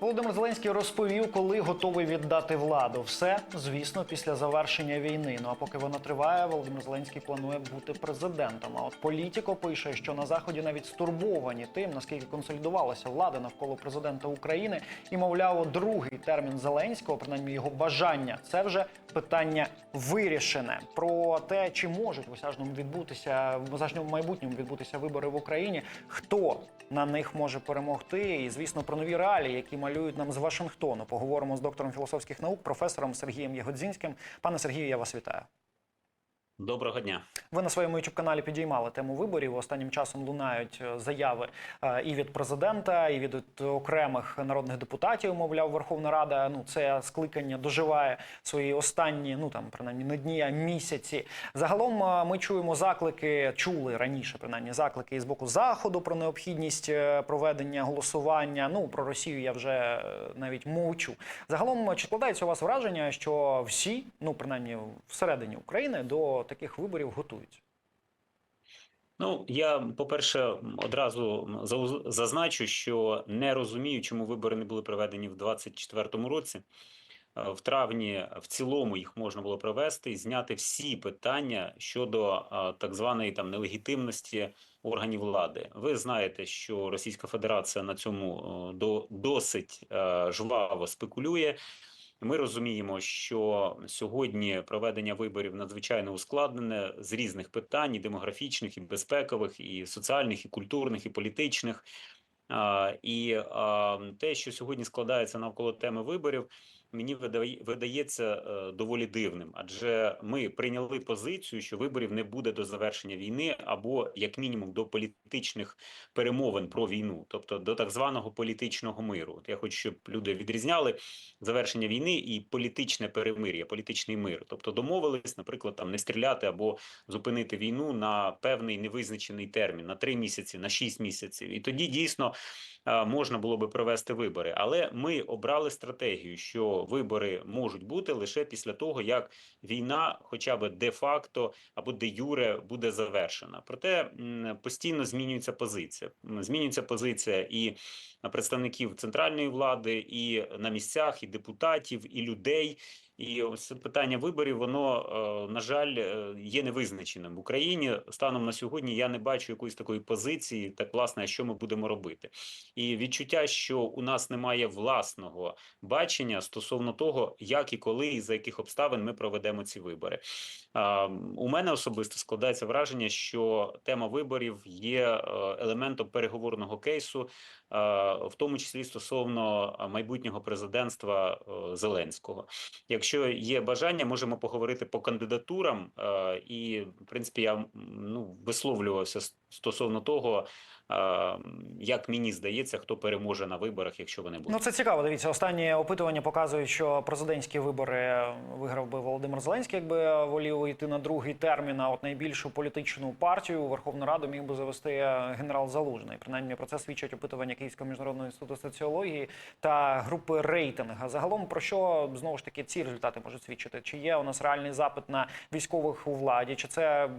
Володимир Зеленський розповів, коли готовий віддати владу. Все, звісно, після завершення війни. Ну а поки вона триває, Володимир Зеленський планує бути президентом. А от політико пише, що на заході навіть стурбовані тим, наскільки консолідувалася влада навколо президента України, і мовляв, другий термін Зеленського, принаймні його бажання, це вже питання вирішене. Про те, чи можуть в осяжному відбутися в осяжному майбутньому відбутися вибори в Україні, хто на них може перемогти, і звісно про нові реалії, які малюють нам з Вашингтону. Поговоримо з доктором філософських наук, професором Сергієм Ягодзінським. Пане Сергію, я вас вітаю. Доброго дня. Ви на своєму youtube каналі підіймали тему виборів. Останнім часом лунають е, заяви е, і від президента, і від окремих народних депутатів. Мовляв, Верховна Рада ну це скликання доживає свої останні, ну там принаймні не дні, а місяці. Загалом е, ми чуємо заклики, чули раніше, принаймні заклики і з боку заходу про необхідність проведення голосування. Ну про Росію я вже навіть мовчу. Загалом чи складається у вас враження, що всі, ну принаймні всередині України, до таких виборів готуються? Ну я по-перше, одразу зазначу, що не розумію, чому вибори не були проведені в 2024 році. Е, В травні в цілому їх можна було провести і зняти всі питання щодо е, так званої там нелегітимності органів влади. Ви знаєте, що Російська Федерація на цьому е, до досить жваво спекулює. Ми розуміємо, що сьогодні проведення виборів надзвичайно ускладнене з різних питань: і демографічних, і безпекових, і соціальних, і культурних, і політичних. І те, що сьогодні складається навколо теми виборів, мені видає, видається е, доволі дивним, адже ми прийняли позицію, що виборів не буде до завершення війни, або як мінімум до політичних перемовин про війну, тобто до так званого політичного миру. От я хочу, щоб люди відрізняли завершення війни і політичне перемир'я, політичний мир. Тобто домовились, наприклад, там не стріляти або зупинити війну на певний невизначений термін на три місяці, на шість місяців, і тоді дійсно е, можна було би провести вибори. Але ми обрали стратегію, що вибори можуть бути лише після того, як війна, хоча б де-факто або де юре, буде завершена. Проте постійно змінюється позиція. Змінюється позиція і представників центральної влади, і на місцях, і депутатів, і людей. І ось питання виборів, воно е, на жаль е, є невизначеним в Україні. Станом на сьогодні я не бачу якоїсь такої позиції, так власне, що ми будемо робити. І відчуття, що у нас немає власного бачення стосовно того, як і коли і за яких обставин ми проведемо ці вибори. У мене особисто складається враження, що тема виборів є е, елементом переговорного кейсу, в тому числі стосовно майбутнього президентства Зеленського. Якщо є бажання, можемо поговорити по кандидатурам. е, І, в принципі, я ну, висловлювався стосовно того, як мені здається, хто переможе на виборах, якщо вони будуть. Ну це цікаво. Дивіться, останні опитування показують, що президентські вибори виграв би Володимир Зеленський, якби волів йти на другий термін. А от найбільшу політичну партію у Верховну Раду міг би завести генерал Залужний. Принаймні про це свідчать опитування Київського міжнародного інституту соціології та групи рейтинг. А загалом про що знову ж таки ці результати можуть свідчити? Чи є у нас реальний запит на військових у владі? Чи це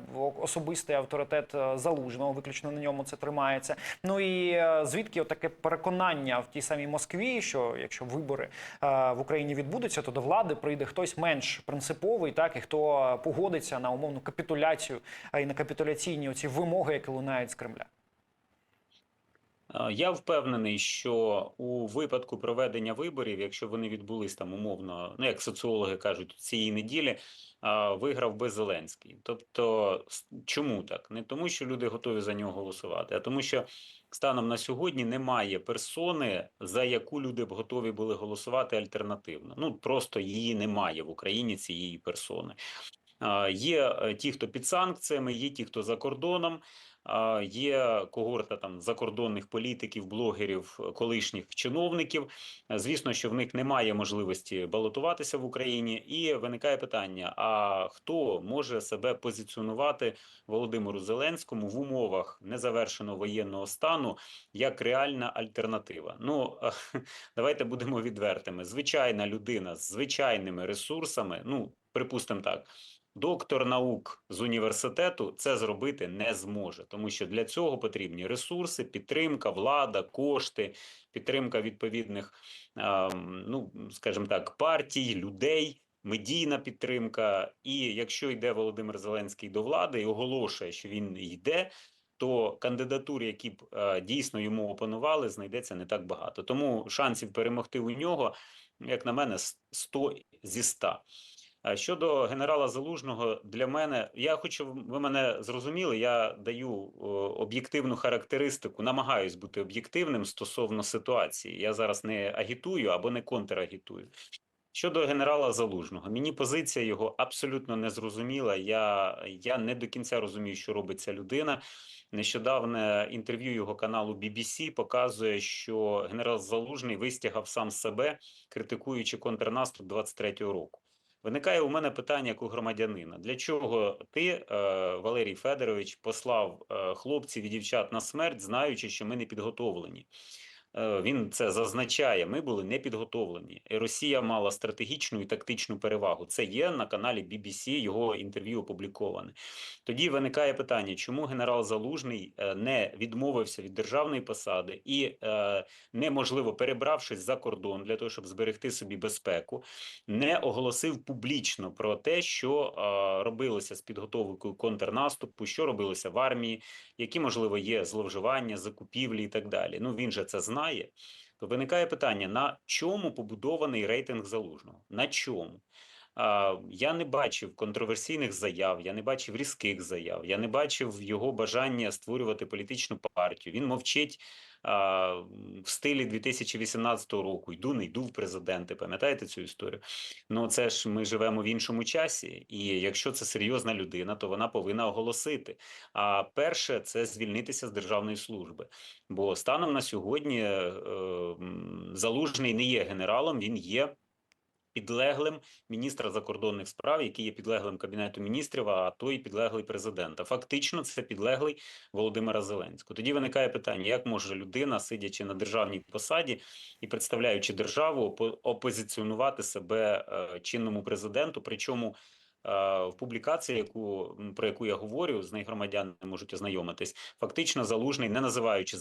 особистий авторитет е, залужного? Виключно на ньому це тримається. Ну і е, звідки таке переконання в тій самій Москві, що якщо вибори е, в Україні відбудуться, то до влади прийде хтось менш принциповий, так і хто погодиться на умовну капітуляцію і на капітуляційні оці вимоги, які лунають з Кремля. Е, Я впевнений, що у випадку проведення виборів, якщо вони відбулись там умовно, ну як соціологи кажуть, цієї неділі е, виграв би Зеленський. Тобто, чому так? Не тому, що люди готові за нього голосувати, а тому, що станом на сьогодні немає персони, за яку люди б готові були голосувати альтернативно. Ну просто її немає в Україні цієї персони. Е, Є ті, хто під санкціями, є ті, хто за кордоном. Є когорта там закордонних політиків, блогерів, е, колишніх чиновників. Е, Звісно, що в них немає можливості балотуватися в Україні, і виникає питання: а хто може себе позиціонувати Володимиру Зеленському в умовах незавершеного воєнного стану як реальна альтернатива? Ну давайте будемо відвертими. Звичайна людина з звичайними ресурсами, ну припустимо так. Доктор наук з університету це зробити не зможе, тому що для цього потрібні ресурси, підтримка, влада, кошти, підтримка відповідних, ну скажімо так, партій, людей, медійна підтримка. І якщо йде Володимир Зеленський до влади і оголошує, що він йде, то кандидатур, які б дійсно йому опанували, знайдеться не так багато. Тому шансів перемогти у нього, як на мене, с- 100 зі 100. А Щодо генерала Залужного, для мене я хочу, ви мене зрозуміли. Я даю об'єктивну характеристику, намагаюсь бути об'єктивним стосовно ситуації. Я зараз не агітую або не контрагітую. Щодо генерала Залужного, мені позиція його абсолютно не зрозуміла. Я, я не до кінця розумію, що робить ця людина. Нещодавне інтерв'ю його каналу BBC показує, що генерал Залужний вистягав сам себе, критикуючи контрнаступ 23-го року. Виникає у мене питання як у громадянина: для чого ти, е, Валерій Федорович, послав е, хлопців і дівчат на смерть, знаючи, що ми не підготовлені? Е, Він це зазначає. Ми були не підготовлені. Росія мала стратегічну і тактичну перевагу. Це є на каналі BBC, його інтерв'ю опубліковане. Тоді виникає питання, чому генерал Залужний е, не відмовився від державної посади і, е, неможливо перебравшись за кордон для того, щоб зберегти собі безпеку, не оголосив публічно про те, що робилося з підготовкою контрнаступу, що робилося в армії, які можливо є зловживання, закупівлі і так далі. Ну він же це знає. То виникає питання: на чому побудований рейтинг залужного? На чому? Я не бачив контроверсійних заяв, я не бачив різких заяв, я не бачив його бажання створювати політичну партію. Він мовчить в стилі 2018 року. Йду, не йду в президенти. Пам'ятаєте цю історію? Ну це ж ми живемо в іншому часі, і якщо це серйозна людина, то вона повинна оголосити. А перше це звільнитися з державної служби. Бо станом на сьогодні е, залужний не є генералом, він є підлеглим міністра закордонних справ, який є підлеглим кабінету міністрів, а той підлеглий президента. Фактично, це підлеглий Володимира Зеленського. Тоді виникає питання: як може людина, сидячи на державній посаді і представляючи державу, опозиціонувати себе е, чинному президенту, причому. Е, В публікації, яку про яку я говорю, з нею громадяни можуть ознайомитись. Фактично, залужний, не називаючи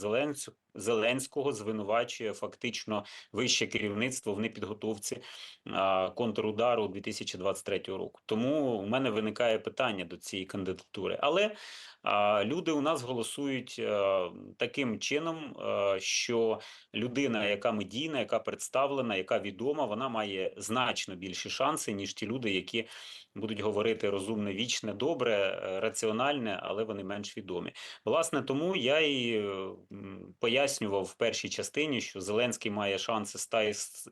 Зеленського, звинувачує фактично вище керівництво в непідготовці а, контрудару 2023 року. Тому у мене виникає питання до цієї кандидатури. Але а, люди у нас голосують е, таким чином, е, що людина, яка медійна, яка представлена, яка відома, вона має значно більші шанси, ніж ті люди, які будуть говорити розумне, вічне, добре, е, раціональне, але вони менш відомі. Власне, тому я і е, пояснював в першій частині, що Зеленський має шанси 100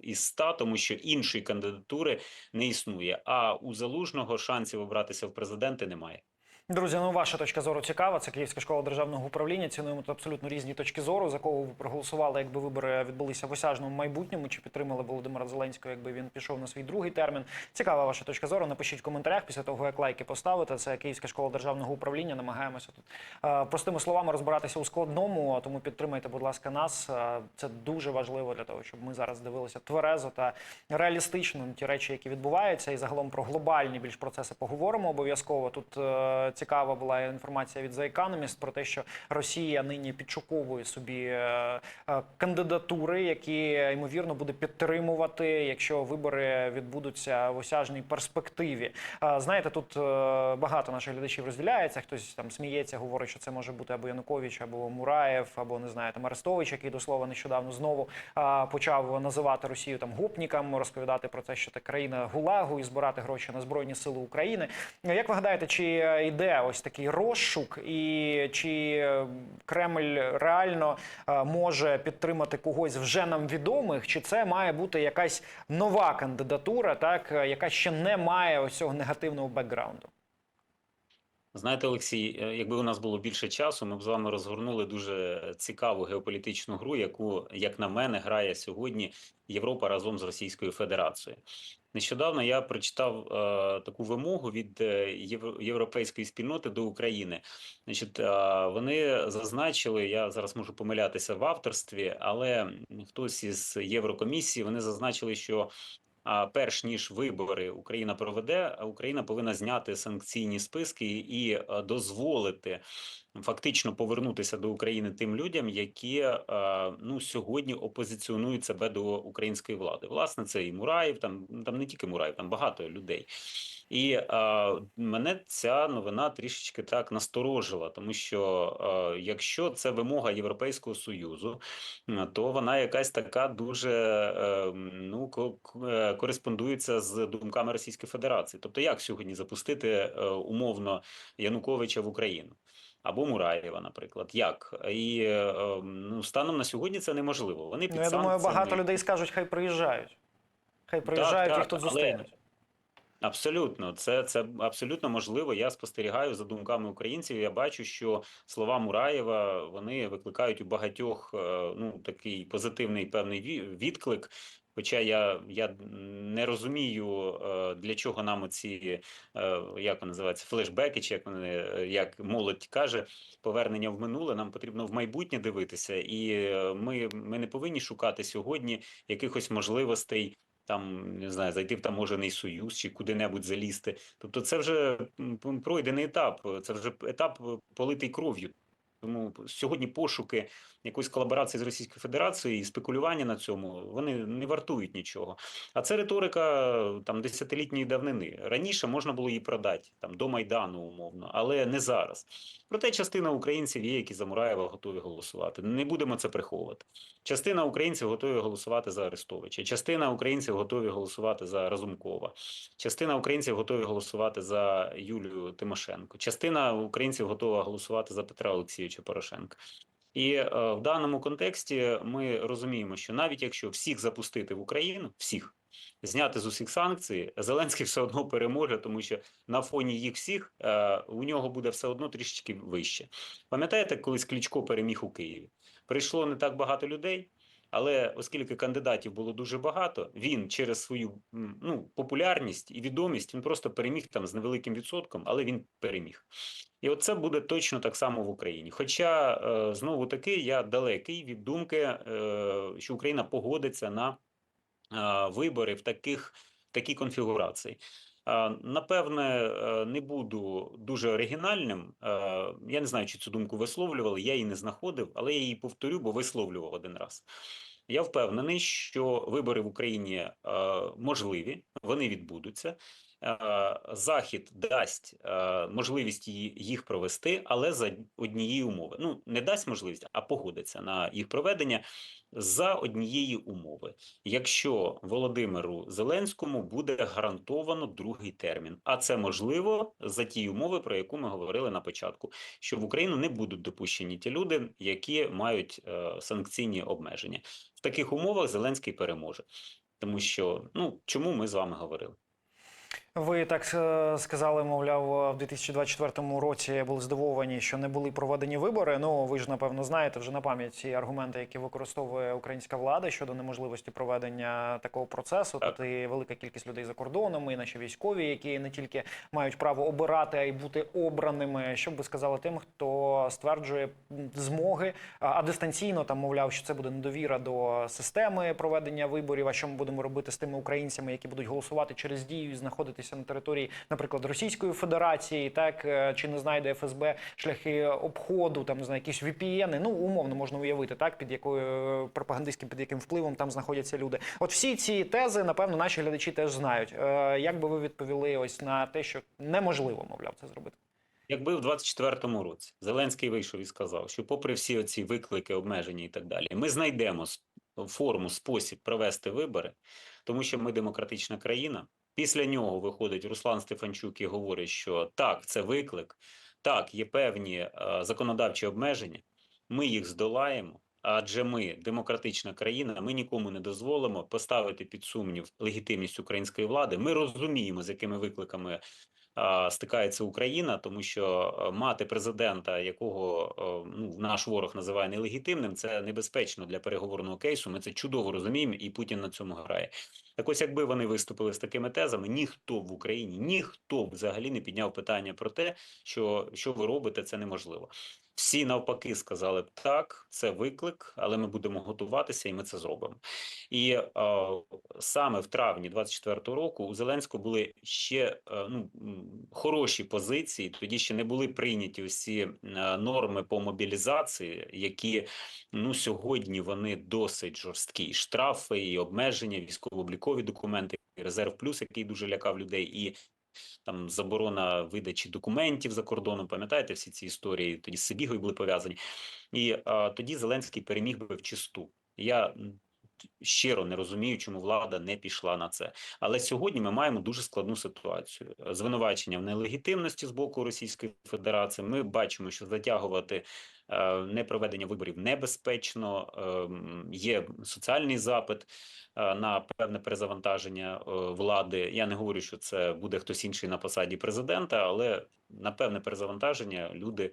із 100, тому що іншої кандидатури не існує. А у залужного шансів обратися в президенти немає. Друзі, ну ваша точка зору цікава. Це Київська школа державного управління. Цінуємо тут абсолютно різні точки зору. За кого ви проголосували, якби вибори відбулися в осяжному майбутньому, чи підтримали Володимира Зеленського, якби він пішов на свій другий термін. Цікава ваша точка зору. Напишіть в коментарях після того, як лайки поставите. Це Київська школа державного управління. Намагаємося тут е, простими словами розбиратися у складному. Тому підтримайте, будь ласка, нас. Е, Це дуже важливо для того, щоб ми зараз дивилися тверезо та реалістично ті речі, які відбуваються, і загалом про глобальні більш процеси поговоримо обов'язково. Тут е, цікава була інформація від The Economist про те, що Росія нині підшуковує собі е, е, кандидатури, які ймовірно буде підтримувати, якщо вибори відбудуться в осяжній перспективі. Е, Знаєте, тут багато наших глядачів розділяється. Хтось там сміється, говорить, що це може бути або Янукович, або Мураєв, або не знаю, там Арестович, який до слова нещодавно знову почав називати Росію там гопнікам, розповідати про те, що це країна ГУЛАГу і збирати гроші на збройні сили України. Як ви гадаєте, чи йде ось такий розшук, і чи е, Кремль реально е, може підтримати когось вже нам відомих, чи це має бути якась нова кандидатура, так е, яка ще не має ось цього негативного бекграунду? Знаєте, Олексій, якби у нас було більше часу, ми б з вами розгорнули дуже цікаву геополітичну гру, яку, як на мене, грає сьогодні Європа разом з Російською Федерацією. Нещодавно я прочитав е, таку вимогу від е, європейської спільноти до України. Значить, е, вони зазначили, я зараз можу помилятися в авторстві, але хтось із Єврокомісії вони зазначили, що перш ніж вибори Україна проведе, Україна повинна зняти санкційні списки і е, дозволити фактично повернутися до України тим людям, які е, ну сьогодні опозиціонують себе до української влади. Власне, це і Мураєв, там там не тільки Мураєв, там багато людей. І е, мене ця новина трішечки так насторожила, тому що е, якщо це вимога Європейського союзу, то вона якась така дуже е, ну е, кореспондується з думками Російської Федерації. Тобто, як сьогодні запустити е, умовно Януковича в Україну? Або Мураєва, наприклад, як і е, е, ну станом на сьогодні це неможливо. Вони під Ну, я думаю, багато людей скажуть, хай приїжджають. Хай приїжджають, так, їх тут але- зустрінуть. Абсолютно, це, це абсолютно можливо. Я спостерігаю за думками українців. Я бачу, що слова Мураєва вони викликають у багатьох е, ну такий позитивний певний відклик. Хоча я, я не розумію, е, для чого нам ці як вони називаються флешбеки, чи як вони е, як молодь каже, повернення в минуле. Нам потрібно в майбутнє дивитися, і е, ми, ми не повинні шукати сьогодні якихось можливостей там не знаю, зайти в таможений союз чи куди-небудь залізти. Тобто, це вже пройдений етап, це вже етап е, политий кров'ю. Тому сьогодні пошуки якоїсь колаборації з Російською Федерацією і спекулювання на цьому вони не вартують нічого. А це риторика е, там десятилітньої давнини. Раніше можна було її продати там до майдану, умовно, але не зараз. Проте частина українців є, які за Мураєва готові голосувати. Не будемо це приховувати. Частина українців готові голосувати за Арестовича. Частина українців готові голосувати за Разумкова. Частина українців готові голосувати за Юлію Тимошенко. Частина українців готова голосувати за Петра Олексійовича Порошенка. І е, в даному контексті ми розуміємо, що навіть якщо всіх запустити в Україну, всіх зняти з усіх санкцій, Зеленський все одно переможе, тому що на фоні їх всіх е, у нього буде все одно трішечки вище. Пам'ятаєте, колись Кличко переміг у Києві? Прийшло не так багато людей. Але оскільки кандидатів було дуже багато, він через свою ну, популярність і відомість він просто переміг там з невеликим відсотком, але він переміг. І от це буде точно так само в Україні. Хоча е, знову таки я далекий від думки, е, що Україна погодиться на е, вибори в таких такій конфігурації. Напевне, не буду дуже оригінальним. Я не знаю, чи цю думку висловлювали. Я її не знаходив, але я її повторю, бо висловлював один раз. Я впевнений, що вибори в Україні можливі, вони відбудуться. Е, Захід дасть е, можливість їх провести, але за однієї умови. Ну не дасть можливість, а погодиться на їх проведення за однієї умови. Якщо Володимиру Зеленському буде гарантовано другий термін, а це можливо за ті умови, про яку ми говорили на початку, що в Україну не будуть допущені ті люди, які мають е, санкційні обмеження. В таких умовах Зеленський переможе, тому що ну чому ми з вами говорили? Ви так е, сказали, мовляв, в 2024 році були здивовані, що не були проведені вибори. Ну ви ж напевно знаєте вже на пам'ять ці аргументи, які використовує українська влада щодо неможливості проведення такого процесу. Так. Тут і велика кількість людей за кордоном, і наші військові, які не тільки мають право обирати, а й бути обраними. Що б ви сказали тим, хто стверджує змоги, а дистанційно там мовляв, що це буде недовіра до системи проведення виборів. А що ми будемо робити з тими українцями, які будуть голосувати через дію і знаходитися на території, наприклад, Російської Федерації, так е, чи не знайде ФСБ шляхи обходу, там не знаю, якісь VPN, ну умовно можна уявити, так під якою пропагандистським під яким впливом там знаходяться люди. От всі ці тези, напевно, наші глядачі теж знають. Е, Як би ви відповіли ось на те, що неможливо, мовляв, це зробити? Якби в 24-му році Зеленський вийшов і сказав, що, попри всі оці виклики, обмеження і так далі, ми знайдемо форму, спосіб провести вибори, тому що ми демократична країна. Після нього виходить Руслан Стефанчук і говорить, що так, це виклик, так, є певні е, законодавчі обмеження, ми їх здолаємо. Адже ми демократична країна, ми нікому не дозволимо поставити під сумнів легітимність української влади. Ми розуміємо, з якими викликами стикається Україна, тому що мати президента, якого ну наш ворог називає нелегітимним, це небезпечно для переговорного кейсу. Ми це чудово розуміємо, і Путін на цьому грає. Так ось, якби вони виступили з такими тезами, ніхто в Україні, ніхто взагалі не підняв питання про те, що що ви робите, це неможливо. Всі навпаки сказали так, це виклик, але ми будемо готуватися, і ми це зробимо. І е, саме в травні 24-го року у Зеленського були ще е, ну, хороші позиції. Тоді ще не були прийняті усі е, норми по мобілізації, які ну сьогодні вони досить жорсткі. І штрафи, і обмеження, військово-облікові документи, резерв плюс, який дуже лякав людей, і там заборона видачі документів за кордоном. Пам'ятаєте всі ці історії? Тоді з Сибігою були пов'язані, і а, тоді Зеленський переміг би в чисту. Я щиро не розумію, чому влада не пішла на це. Але сьогодні ми маємо дуже складну ситуацію. Звинувачення в нелегітимності з боку Російської Федерації. Ми бачимо, що затягувати е, непроведення виборів небезпечно. Ем, Є соціальний запит е, на певне перезавантаження е, влади. Я не говорю, що це буде хтось інший на посаді президента, але на певне перезавантаження люди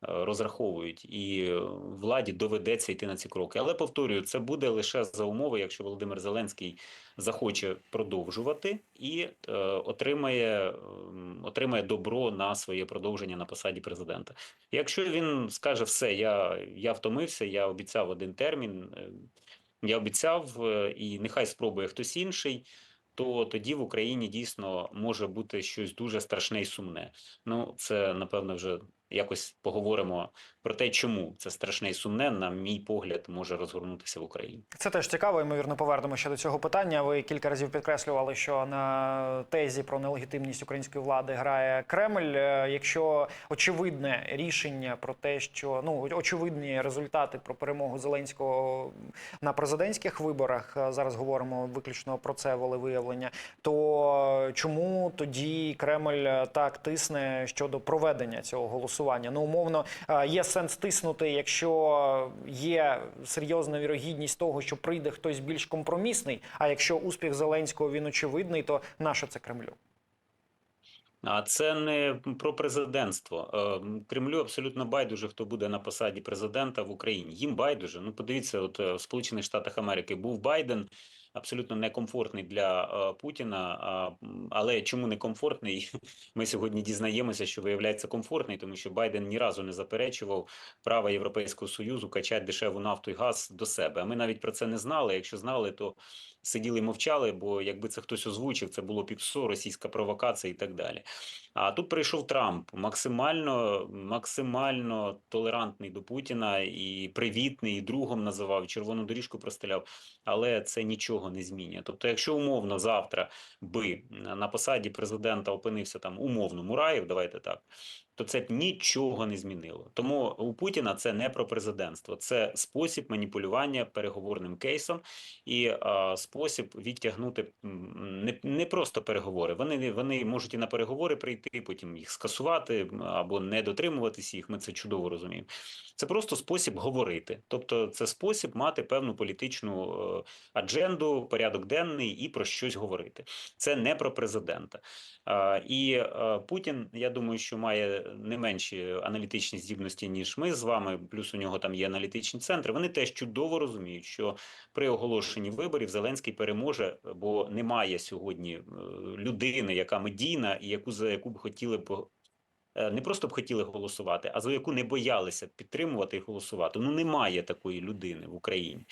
розраховують, і е, владі доведеться йти на ці кроки. Але повторюю, це буде лише за умови, якщо Володимир Зеленський захоче продовжувати і е, отримає, ем, отримає добро на своє продовження на посаді президента. Якщо він скаже все, я, я втомився, я обіцяв один термін, е, я обіцяв, е, і нехай спробує хтось інший. То тоді в Україні дійсно може бути щось дуже страшне і сумне. Ну це напевно вже якось поговоримо про те, чому це страшне і сумне, на мій погляд, може розгорнутися в Україні. Це теж цікаво, ймовірно, повернемо ще до цього питання. Ви кілька разів підкреслювали, що на тезі про нелегітимність української влади грає Кремль. Е, Якщо очевидне рішення про те, що ну очевидні результати про перемогу Зеленського на президентських виборах, е, зараз говоримо виключно про це волевиявлення, то чому тоді Кремль так тисне щодо проведення цього голосування? Ну, умовно, е, є сенс тиснути, якщо є серйозна вірогідність того, що прийде хтось більш компромісний. А якщо успіх Зеленського він очевидний, то нащо це Кремлю? А це не про президентство. Е, Кремлю абсолютно байдуже, хто буде на посаді президента в Україні. Їм байдуже. Ну, подивіться, от е, в Сполучених Штатах Америки був Байден. Абсолютно некомфортний для е, Путіна, але чому некомфортний? Ми сьогодні дізнаємося, що виявляється комфортний, тому що Байден ні разу не заперечував права Європейського союзу качати дешеву нафту і газ до себе. А ми навіть про це не знали. Якщо знали, то сиділи мовчали, бо якби це хтось озвучив, це було піпсо, російська провокація і так далі. А тут прийшов Трамп, максимально, максимально толерантний до Путіна і привітний, і другом називав, червону доріжку простеляв, але це нічого не змінює. Тобто, якщо умовно завтра би на посаді президента опинився там умовно Мураєв, давайте так. То це б нічого не змінило. Тому у Путіна це не про президентство, це спосіб маніпулювання переговорним кейсом і а, спосіб відтягнути не, не просто переговори. Вони вони можуть і на переговори прийти, потім їх скасувати або не дотримуватись їх. Ми це чудово розуміємо. Це просто спосіб говорити, тобто це спосіб мати певну політичну е, адженду, порядок денний і про щось говорити. Це не про президента. І е, Путін, я думаю, що має не менші аналітичні здібності ніж ми з вами. Плюс у нього там є аналітичні центри. Вони теж чудово розуміють, що при оголошенні виборів Зеленський переможе, бо немає сьогодні е, людини, яка медійна і яку за яку б хотіли б. е, Не просто б хотіли голосувати, а за яку не боялися підтримувати і голосувати. Ну немає такої людини в Україні.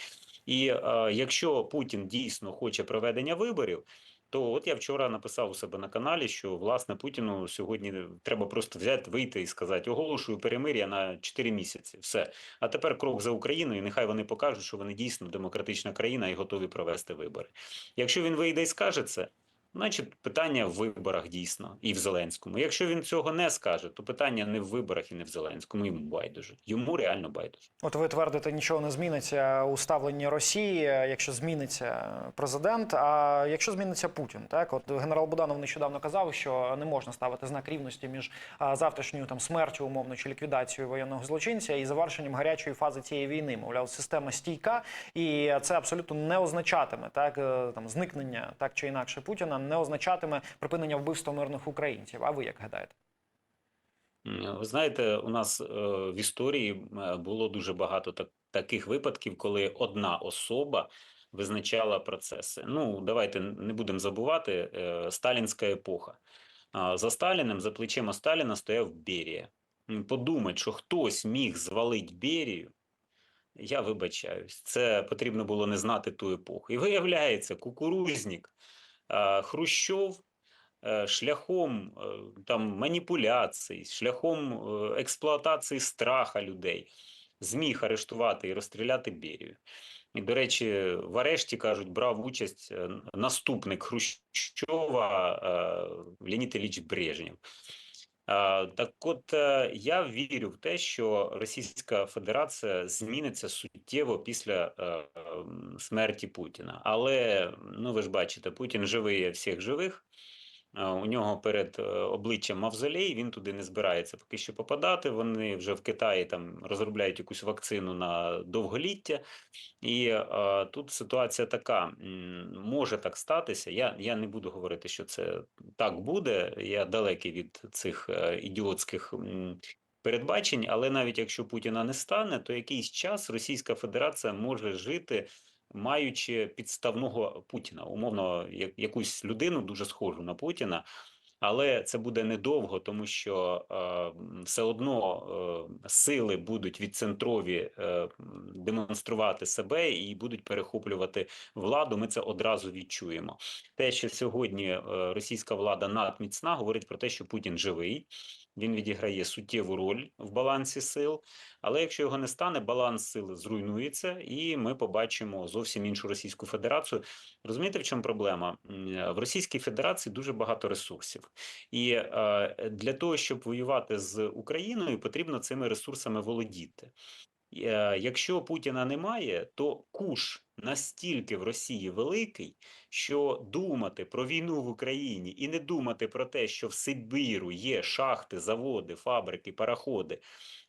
І е, якщо Путін дійсно хоче проведення виборів, то от я вчора написав у себе на каналі, що власне Путіну сьогодні треба просто взяти, вийти і сказати: оголошую перемир'я на 4 місяці. Все. А тепер крок за Україною. Нехай вони покажуть, що вони дійсно демократична країна і готові провести вибори. Якщо він вийде і скаже це. Значить, питання в виборах дійсно і в Зеленському. Якщо він цього не скаже, то питання не в виборах і не в Зеленському. Йому байдуже. Йому реально байдуже. От ви твердите, нічого не зміниться у ставленні Росії, якщо зміниться президент. А якщо зміниться Путін, так от генерал Буданов нещодавно казав, що не можна ставити знак рівності між завтрашньою там смертю, умовно чи ліквідацією воєнного злочинця і завершенням гарячої фази цієї війни. Мовляв, система стійка, і це абсолютно не означатиме так е, там зникнення так чи інакше Путіна, не означатиме припинення вбивства мирних українців. А ви як гадаєте? Ви знаєте, у нас е, в історії було дуже багато так, таких випадків, коли одна особа визначала процеси. Ну, давайте не будемо забувати е, сталінська епоха. За Сталіним, за плечима Сталіна стояв Берія. подумати, що хтось міг звалити Берію, я вибачаюсь, це потрібно було не знати ту епоху. І виявляється, кукурузник, а, Хрущов е, шляхом е, там маніпуляцій, шляхом експлуатації страха людей зміг арештувати і розстріляти Берію. І, до речі, в арешті кажуть, брав участь наступник Хрущова Леонід Ілліч Брежнєв. А, Так от е, я вірю в те, що Російська Федерація зміниться суттєво після е, смерті Путіна. Але ну ви ж бачите, Путін живий всіх живих. А, У нього перед е, обличчям мавзолей, він туди не збирається поки що попадати. Вони вже в Китаї там розробляють якусь вакцину на довголіття. І е, тут ситуація така: може так статися. Я, я не буду говорити, що це так буде. Я далекий від цих е, ідіотських. Передбачень, але навіть якщо Путіна не стане, то якийсь час Російська Федерація може жити, маючи підставного Путіна, умовно, як- якусь людину дуже схожу на Путіна, але це буде недовго, тому що е, все одно е, сили будуть відцентрові е, демонструвати себе і будуть перехоплювати владу. Ми це одразу відчуємо. Те, що сьогодні е, російська влада надміцна, говорить про те, що Путін живий. Він відіграє суттєву роль в балансі сил, але якщо його не стане, баланс сил зруйнується, і ми побачимо зовсім іншу Російську Федерацію. Розумієте, в чому проблема? В Російській Федерації дуже багато ресурсів, і е, для того, щоб воювати з Україною, потрібно цими ресурсами володіти. Е, Якщо Путіна немає, то куш настільки в Росії великий, що думати про війну в Україні і не думати про те, що в Сибіру є шахти, заводи, фабрики, параходи,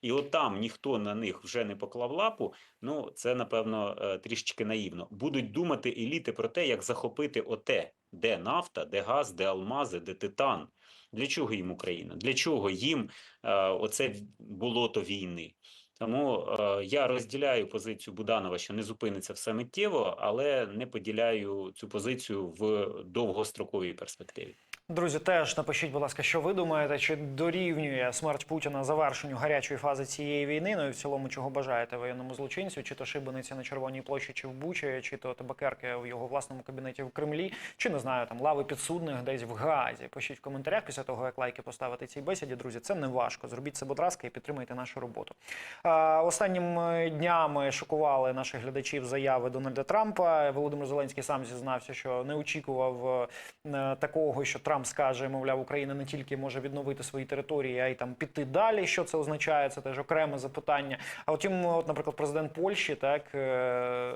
і отам ніхто на них вже не поклав лапу. Ну це напевно е, трішечки наївно. Будуть думати еліти про те, як захопити оте, де нафта, де газ, де алмази, де титан. Для чого їм Україна? Для чого їм е, оце болото війни? Тому е, я розділяю позицію Буданова, що не зупиниться все миттєво, але не поділяю цю позицію в довгостроковій перспективі. Друзі, теж напишіть, будь ласка, що ви думаєте, чи дорівнює смерть Путіна завершенню гарячої фази цієї війни? Ну і в цілому, чого бажаєте воєнному злочинцю, чи то шибениці на Червоній площі, чи в Бучі, чи то табакерки в його власному кабінеті в Кремлі, чи не знаю, там лави підсудних десь в Гаазі. Пишіть в коментарях після того, як лайки поставити цій бесіді. Друзі, це не важко. Зробіть це, будь ласка, і підтримайте нашу роботу. А, Останніми днями шокували наших глядачів заяви Дональда Трампа. Володимир Зеленський сам зізнався, що не очікував е, такого, що Трамп скаже, мовляв, Україна не тільки може відновити свої території, а й там піти далі. Що це означає? Це теж окреме запитання. А втім, от, наприклад, президент Польщі, так е,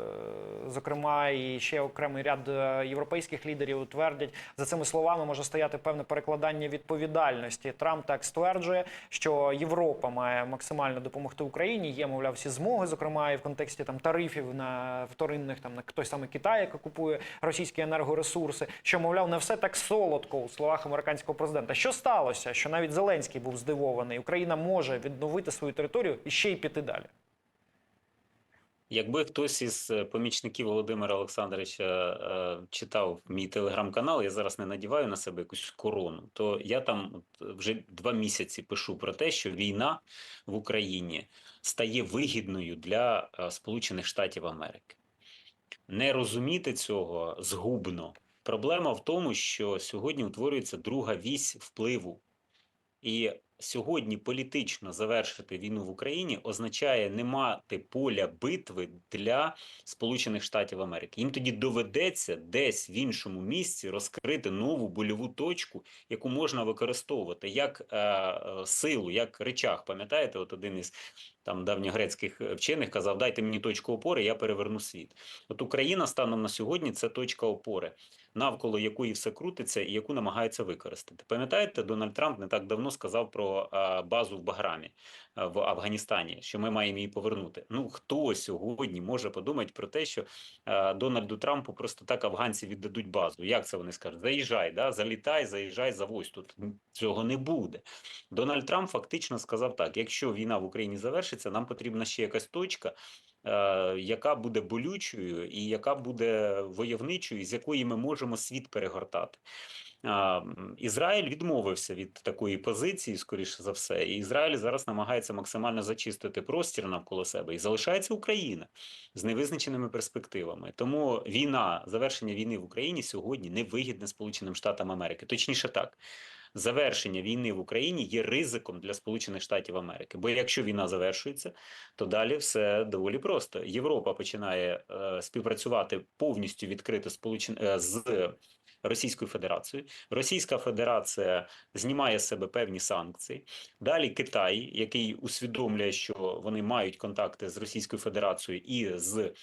зокрема, і ще окремий ряд е, європейських лідерів твердять за цими словами може стояти певне перекладання відповідальності. Трамп так стверджує, що Європа має максимально допомогти Україні. Є, мовляв, всі змоги, зокрема і в контексті там тарифів на вторинних там на той самий Китай, який купує російські енергоресурси. Що мовляв, не все так солодко у словах американського президента. Що сталося? Що навіть Зеленський був здивований. Україна може відновити свою територію і ще й піти далі. Якби хтось із е, помічників Володимира Олександровича е, читав мій телеграм-канал, я зараз не надіваю на себе якусь корону, то я там вже два місяці пишу про те, що війна в Україні стає вигідною для е, Сполучених Штатів Америки. Не розуміти цього згубно. Проблема в тому, що сьогодні утворюється друга вісь впливу. І сьогодні політично завершити війну в Україні означає не мати поля битви для Сполучених Штатів Америки. Їм тоді доведеться десь в іншому місці розкрити нову больову точку, яку можна використовувати як е, е, силу, як речах. Пам'ятаєте, от один із там давньогрецьких вчених казав: дайте мені точку опори, я переверну світ. От Україна станом на сьогодні це точка опори навколо якої все крутиться і яку намагаються використати. Пам'ятаєте, Дональд Трамп не так давно сказав про базу в Баграмі в Афганістані, що ми маємо її повернути. Ну хто сьогодні може подумати про те, що а, Дональду Трампу просто так афганці віддадуть базу? Як це вони скажуть? Заїжджай, да? залітай, заїжджай, завозь. Тут цього не буде. Дональд Трамп фактично сказав так: якщо війна в Україні завершиться, нам потрібна ще якась точка. е, яка буде болючою і яка буде войовничою, з якої ми можемо світ перегортати. Ізраїль відмовився від такої позиції, скоріше за все, і Ізраїль зараз намагається максимально зачистити простір навколо себе, і залишається Україна з невизначеними перспективами. Тому війна, завершення війни в Україні сьогодні не вигідне Сполученим Штатам Америки. Точніше так. Завершення війни в Україні є ризиком для Сполучених Штатів Америки. Бо якщо війна завершується, то далі все доволі просто. Європа починає е, співпрацювати повністю відкрито сполучен... е, з Російською Федерацією. Російська Федерація знімає з себе певні санкції. Далі Китай, який усвідомлює, що вони мають контакти з Російською Федерацією і з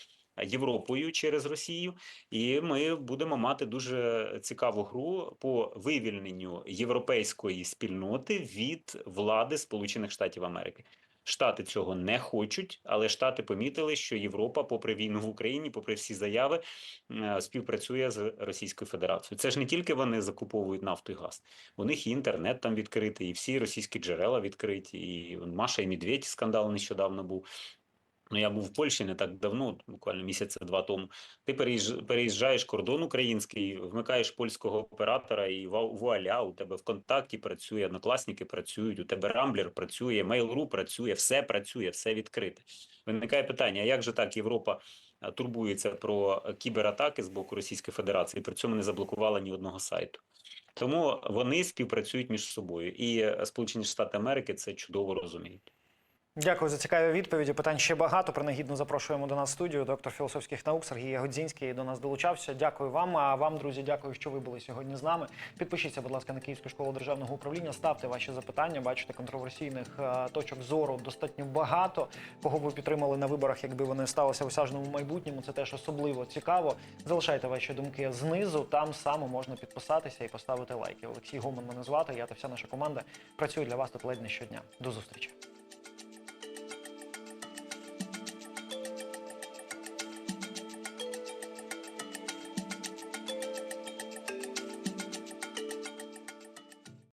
Європою через Росію, і ми будемо мати дуже цікаву гру по вивільненню європейської спільноти від влади Сполучених Штатів Америки. Штати цього не хочуть, але Штати помітили, що Європа, попри війну в Україні, попри всі заяви, е, співпрацює з Російською Федерацією. Це ж не тільки вони закуповують нафту і газ. У них і інтернет там відкритий, і всі російські джерела відкриті. І Маша і Медведь скандал нещодавно був. Ну, я був в Польщі не так давно, буквально місяця два тому. Ти переїжджаєш кордон український, вмикаєш польського оператора, і вуаля, у тебе ВКонтакті працює, однокласники працюють, у тебе Рамблер працює, Mail.ru працює, все працює, все відкрите. Виникає питання: як же так Європа турбується про е, кібератаки з боку Російської Федерації, при цьому не заблокувала ні одного сайту? Тому вони співпрацюють між собою, і е, Сполучені Штати Америки це чудово розуміють. Дякую за цікаві відповіді. Питань ще багато. Принагідно запрошуємо до нас в студію. Доктор філософських наук Сергій Ягодзінський до нас долучався. Дякую вам. А вам, друзі, дякую, що ви були сьогодні з нами. Підпишіться, будь ласка, на Київську школу державного управління. Ставте ваші запитання. Бачите, контроверсійних е, точок зору достатньо багато. Кого ви підтримали на виборах, якби вони сталися в осяжному майбутньому. Це теж особливо цікаво. Залишайте ваші думки знизу. Там само можна підписатися і поставити лайки. Олексій Гоман мене звати. Я та вся наша команда працює для вас тут ледь не щодня. До зустрічі.